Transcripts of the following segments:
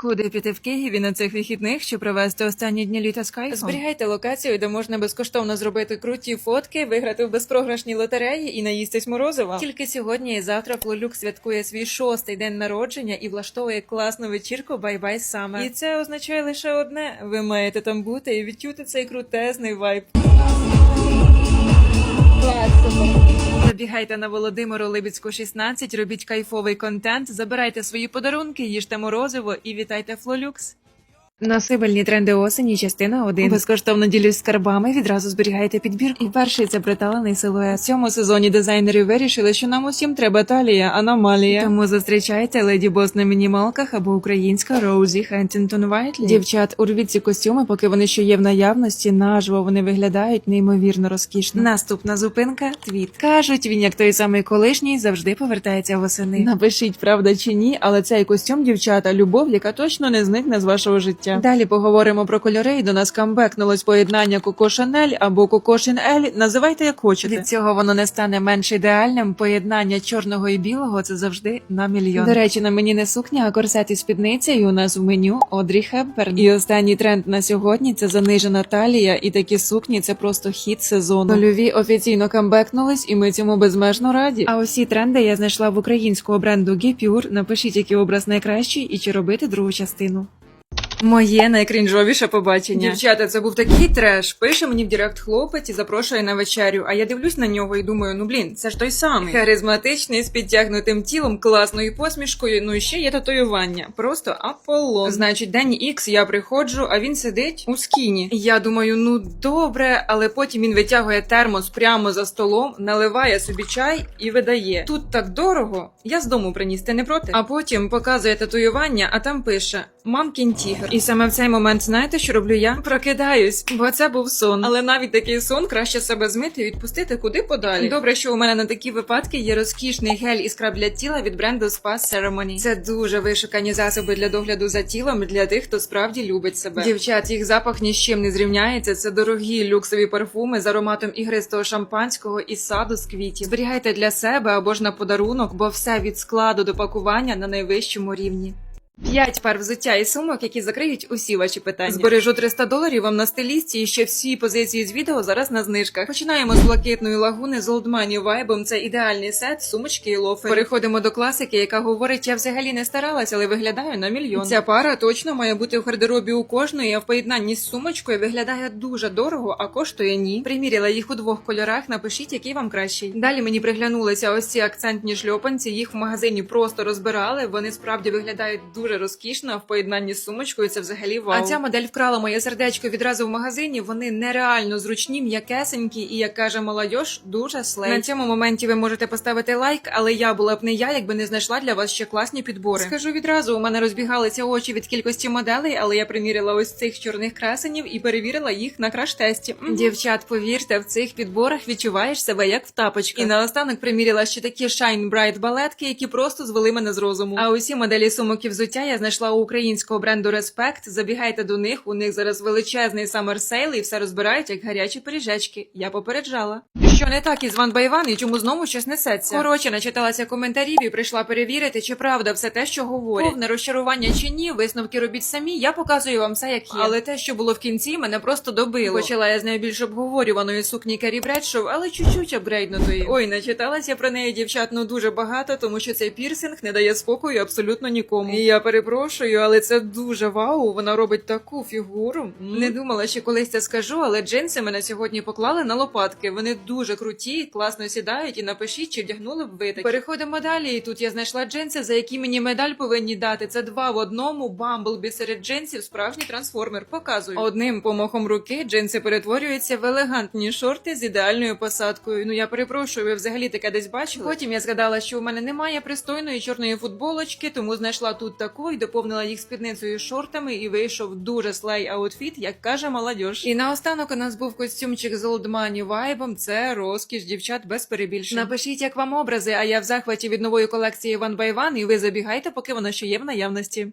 Куди піти в Києві на цих вихідних, щоб провести останні дні літа з кайфом? Зберігайте локацію, де можна безкоштовно зробити круті фотки, виграти в безпрограшній лотереї і наїстись морозива. Тільки сьогодні і завтра Флолюк святкує свій шостий день народження і влаштовує класну вечірку Бай-бай саме. І це означає лише одне: ви маєте там бути і відчути цей крутезний вайб. Забігайте на Володимиру Либіцьку 16, робіть кайфовий контент, забирайте свої подарунки, їжте морозиво і вітайте Флолюкс. Насибельні тренди осені, частина 1. Безкоштовно ділюсь скарбами, відразу зберігайте підбір. І перший це приталений силует. В цьому сезоні дизайнери вирішили, що нам усім треба талія, аномалія. Тому зустрічайте леді бос на мінімалках або українська Роузі Хентінгтон Вайтлі. Дівчат, урвіть ці костюми, поки вони ще є в наявності. Наживо вони виглядають неймовірно розкішно. Наступна зупинка твіт. Кажуть, він як той самий колишній завжди повертається восени. Напишіть, правда чи ні, але цей костюм, дівчата, любов, яка точно не зникне з вашого життя. Далі поговоримо про кольори. і До нас камбекнулось поєднання Коко Шанель або Коко Шинель. Називайте як хочете. Від цього воно не стане менш ідеальним. Поєднання чорного і білого це завжди на мільйон. До речі, на мені не сукня, а корсет і спідниця. І у нас в меню Одрі Хепберн. І останній тренд на сьогодні це занижена талія, і такі сукні це просто хіт сезону. Нульові офіційно камбекнулись, і ми цьому безмежно раді. А усі тренди я знайшла в українського бренду Gepure. Напишіть, який образ найкращий і чи робити другу частину. Моє найкрінжовіше побачення. Дівчата, це був такий треш. Пише мені в Директ хлопець і запрошує на вечерю. А я дивлюсь на нього і думаю: ну блін, це ж той самий. Харизматичний з підтягнутим тілом, класною посмішкою. Ну і ще є татуювання. Просто Аполлон. Значить, день ікс я приходжу, а він сидить у скіні. Я думаю, ну добре, але потім він витягує термос прямо за столом, наливає собі чай і видає. Тут так дорого. Я з дому приніс, ти не проти? А потім показує татуювання, а там пише Мамкін тігр. І саме в цей момент знаєте, що роблю я? Прокидаюсь, бо це був сон. Але навіть такий сон краще себе змити і відпустити куди подалі. Добре, що у мене на такі випадки є розкішний гель і скраб для тіла від бренду Spa Ceremony. Це дуже вишукані засоби для догляду за тілом для тих, хто справді любить себе. Дівчат, їх запах ні з чим не зрівняється. Це дорогі люксові парфуми з ароматом ігристого шампанського і саду з квітів. Зберігайте для себе або ж на подарунок, бо все від складу до пакування на найвищому рівні. П'ять пар взуття і сумок, які закриють усі ваші питання. Збережу 300 доларів вам на стилісті, і ще всі позиції з відео зараз на знижках. Починаємо з блакитної лагуни з Old Money Vibe. Це ідеальний сет, сумочки і лофери. Переходимо до класики, яка говорить: я взагалі не старалась, але виглядаю на мільйон. Ця пара точно має бути в гардеробі у кожної, а в поєднанні з сумочкою виглядає дуже дорого, а коштує ні. Приміряла їх у двох кольорах. Напишіть, який вам кращий. Далі мені приглянулися ось ці акцентні шльопанці. Їх в магазині просто розбирали. Вони справді виглядають дуже розкішно. а В поєднанні з сумочкою це взагалі вау. А ця модель вкрала моє сердечко відразу в магазині. Вони нереально зручні, м'якесенькі, і як каже молодь, дуже слей. На цьому моменті ви можете поставити лайк, але я була б не я, якби не знайшла для вас ще класні підбори. Скажу відразу, у мене розбігалися очі від кількості моделей, але я приміряла ось цих чорних красенів і перевірила їх на краш-тесті. Дівчат, повірте, в цих підборах відчуваєш себе як в тапочках. І наостанок приміряла ще такі Shine Bright балетки, які просто звели мене з розуму. А усі моделі сумок і взуття я знайшла у українського бренду Respect. Забігайте до них. У них зараз величезний самерсейл і все розбирають як гарячі пиріжечки. Я попереджала. Що не так із Ван Байван і чому знову щось несеться? Коротше, начиталася коментарів і прийшла перевірити, чи правда все те, що говорять. Повне розчарування чи ні, висновки робіть самі. Я показую вам все, як є. Але те, що було в кінці, мене просто добило. Почала я з найбільш обговорюваної сукні Керрі Бредшоу, але чуть-чуть апгрейднутої. Ой, начиталася про неї дівчат ну дуже багато, тому що цей пірсинг не дає спокою абсолютно нікому. І я перепрошую, але це дуже вау. Вона робить таку фігуру. М. Не думала, що колись це скажу, але джинси мене сьогодні поклали на лопатки. Вони дуже круті, класно сідають і напишіть, чи вдягнули б ви такі. Переходимо далі. І тут я знайшла джинси, за які мені медаль повинні дати. Це два в одному. Бамблбі серед джинсів, справжній трансформер. Показую. Одним помахом руки джинси перетворюються в елегантні шорти з ідеальною посадкою. Ну я перепрошую, ви взагалі таке десь бачили. Потім я згадала, що у мене немає пристойної чорної футболочки, тому знайшла тут таку і доповнила їх спідницею шортами, і вийшов дуже слей аутфіт, як каже молодь. І наостанок у нас був костюмчик з олдмані вайбом. Це розкіш дівчат без перебільшень. Напишіть, як вам образи, а я в захваті від нової колекції One by One, і ви забігайте, поки вона ще є в наявності.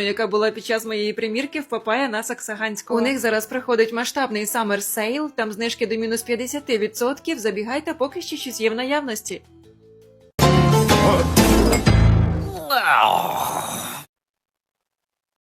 яка була під час моєї примірки в Папая на Саксаганського. У них зараз проходить масштабний Summer Sale, там знижки до мінус 50%. Забігайте, поки ще щось є в наявності.